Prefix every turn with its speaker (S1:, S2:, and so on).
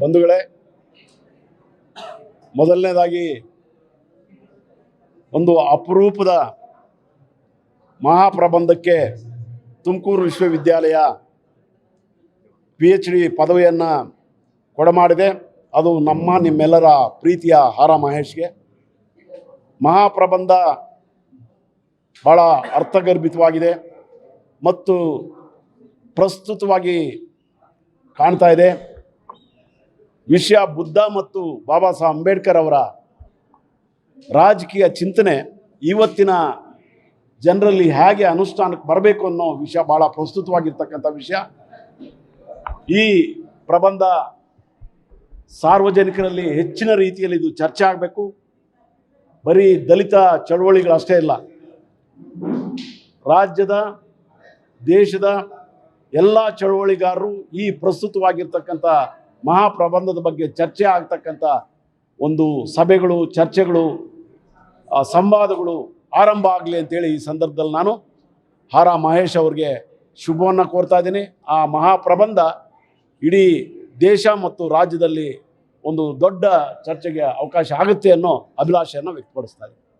S1: ಬಂಧುಗಳೇ, ಮೊದಲನೇದಾಗಿ ಒಂದು ಅಪರೂಪದ ಮಹಾಪ್ರಬಂಧಕ್ಕೆ ತುಮಕೂರು ವಿಶ್ವವಿದ್ಯಾಲಯ ಪಿ ಎಚ್ ಡಿ ಪದವಿಯನ್ನು ಕೊಡಮಾಡಿದೆ. ಅದು ನಮ್ಮ, ನಿಮ್ಮೆಲ್ಲರ ಪ್ರೀತಿಯ ಹಾರ ಮಹೇಶ್ಗೆ. ಮಹಾಪ್ರಬಂಧ ಭಾಳ ಅರ್ಥಗರ್ಭಿತವಾಗಿದೆ ಮತ್ತು ಪ್ರಸ್ತುತವಾಗಿ ಕಾಣ್ತಾ ಇದೆ. ವಿಷಯ ಬುದ್ಧ ಮತ್ತು ಬಾಬಾ ಸಾಹೇಬ್ ಅಂಬೇಡ್ಕರ್ ಅವರ ರಾಜಕೀಯ ಚಿಂತನೆ ಇವತ್ತಿನ ಜನರಲ್ಲಿ ಹೇಗೆ ಅನುಷ್ಠಾನಕ್ಕೆ ಬರಬೇಕು ಅನ್ನೋ ವಿಷಯ ಭಾಳ ಪ್ರಸ್ತುತವಾಗಿರ್ತಕ್ಕಂಥ ವಿಷಯ. ಈ ಪ್ರಬಂಧ ಸಾರ್ವಜನಿಕರಲ್ಲಿ ಹೆಚ್ಚಿನ ರೀತಿಯಲ್ಲಿ ಇದು ಚರ್ಚೆ ಆಗಬೇಕು. ಬರೀ ದಲಿತ ಚಳವಳಿಗಳಷ್ಟೇ ಇಲ್ಲ. ರಾಜ್ಯದ, ದೇಶದ ಎಲ್ಲ ಚಳವಳಿಗಾರರು ಈ ಪ್ರಸ್ತುತವಾಗಿರ್ತಕ್ಕಂಥ ಮಹಾಪ್ರಬಂಧದ ಬಗ್ಗೆ ಚರ್ಚೆ ಆಗ್ತಕ್ಕಂಥ ಒಂದು ಸಭೆಗಳು, ಚರ್ಚೆಗಳು ಸಂವಾದಗಳು ಆರಂಭ ಆಗಲಿ ಅಂತೇಳಿ ಈ ಸಂದರ್ಭದಲ್ಲಿ ನಾನು ಹಾರ ಮಹೇಶ್ ಅವ್ರಿಗೆ ಶುಭವನ್ನು ಕೋರ್ತಾ ಇದ್ದೀನಿ. ಆ ಮಹಾಪ್ರಬಂಧ ಇಡೀ ದೇಶ ಮತ್ತು ರಾಜ್ಯದಲ್ಲಿ ಒಂದು ದೊಡ್ಡ ಚರ್ಚೆಗೆ ಅವಕಾಶ ಆಗುತ್ತೆ ಅನ್ನೋ ಅಭಿಲಾಷೆಯನ್ನು ವ್ಯಕ್ತಪಡಿಸ್ತಾ ಇದ್ದೀನಿ.